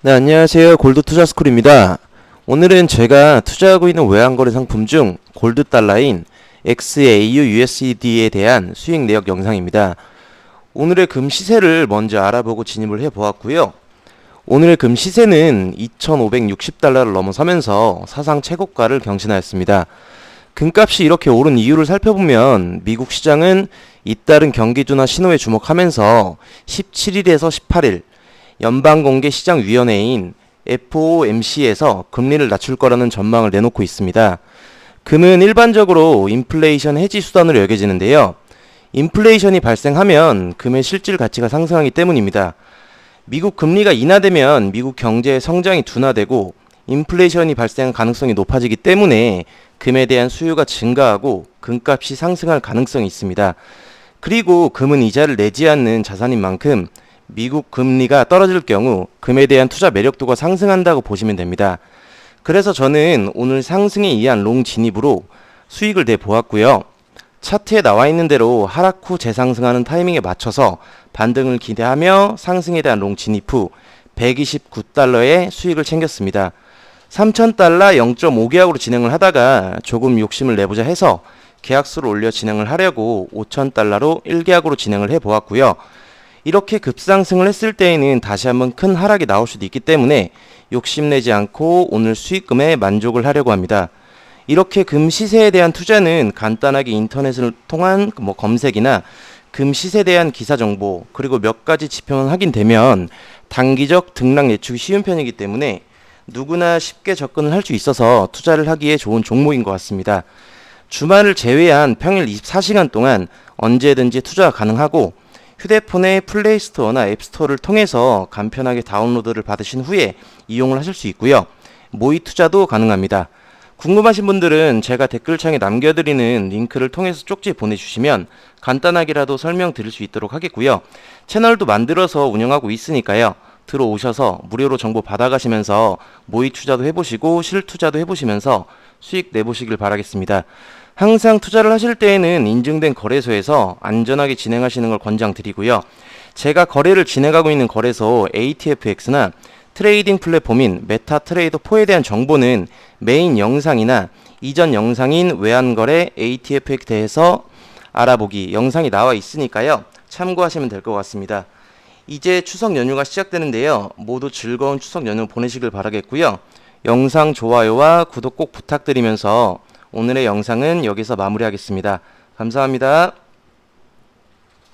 네, 안녕하세요. 골드 투자 스쿨입니다. 오늘은 제가 투자하고 있는 외환거래 상품 중 골드 달러인 XAU USD에 대한 수익 내역 영상입니다. 오늘의 금 시세를 먼저 알아보고 진입을 해 보았고요. 오늘의 금 시세는 2,560달러를 넘어서면서 사상 최고가를 경신하였습니다. 금값이 이렇게 오른 이유를 살펴보면 미국 시장은 잇따른 경기준화 신호에 주목하면서 17일에서 18일 연방공개시장위원회인 FOMC에서 금리를 낮출 거라는 전망을 내놓고 있습니다. 금은 일반적으로 인플레이션 해지 수단으로 여겨지는데요. 인플레이션이 발생하면 금의 실질 가치가 상승하기 때문입니다. 미국 금리가 인하되면 미국 경제의 성장이 둔화되고 인플레이션이 발생할 가능성이 높아지기 때문에 금에 대한 수요가 증가하고 금값이 상승할 가능성이 있습니다. 그리고 금은 이자를 내지 않는 자산인 만큼 미국 금리가 떨어질 경우 금에 대한 투자 매력도가 상승한다고 보시면 됩니다. 그래서 저는 오늘 상승에 의한 롱 진입으로 수익을 내 보았고요. 차트에 나와 있는 대로 하락 후 재상승하는 타이밍에 맞춰서 반등을 기대하며 상승에 대한 롱 진입 후 129달러의 수익을 챙겼습니다. 3,000달러 0.5계약으로 진행을 하다가 조금 욕심을 내보자 해서 계약수를 올려 진행을 하려고 5,000달러로 1계약으로 진행을 해 보았고요. 이렇게 급상승을 했을 때에는 다시 한번 큰 하락이 나올 수도 있기 때문에 욕심내지 않고 오늘 수익금에 만족을 하려고 합니다. 이렇게 금 시세에 대한 투자는 간단하게 인터넷을 통한 뭐 검색이나 금 시세에 대한 기사 정보 그리고 몇 가지 지표만 확인되면 단기적 등락 예측이 쉬운 편이기 때문에 누구나 쉽게 접근을 할 수 있어서 투자를 하기에 좋은 종목인 것 같습니다. 주말을 제외한 평일 24시간 동안 언제든지 투자가 가능하고 휴대폰의 플레이스토어나 앱스토어를 통해서 간편하게 다운로드를 받으신 후에 이용을 하실 수 있고요. 모의 투자도 가능합니다. 궁금하신 분들은 제가 댓글창에 남겨드리는 링크를 통해서 쪽지 보내주시면 간단하게라도 설명드릴 수 있도록 하겠고요. 채널도 만들어서 운영하고 있으니까요. 들어오셔서 무료로 정보 받아가시면서 모의 투자도 해보시고 실투자도 해보시면서 수익 내보시길 바라겠습니다. 항상 투자를 하실 때에는 인증된 거래소에서 안전하게 진행하시는 걸 권장드리고요. 제가 거래를 진행하고 있는 거래소 ATFX나 트레이딩 플랫폼인 메타 트레이더 4에 대한 정보는 메인 영상이나 이전 영상인 외환거래 ATFX에서 알아보기 영상이 나와 있으니까요. 참고하시면 될 것 같습니다. 이제 추석 연휴가 시작되는데요. 모두 즐거운 추석 연휴 보내시길 바라겠고요. 영상 좋아요와 구독 꼭 부탁드리면서 오늘의 영상은 여기서 마무리하겠습니다. 감사합니다.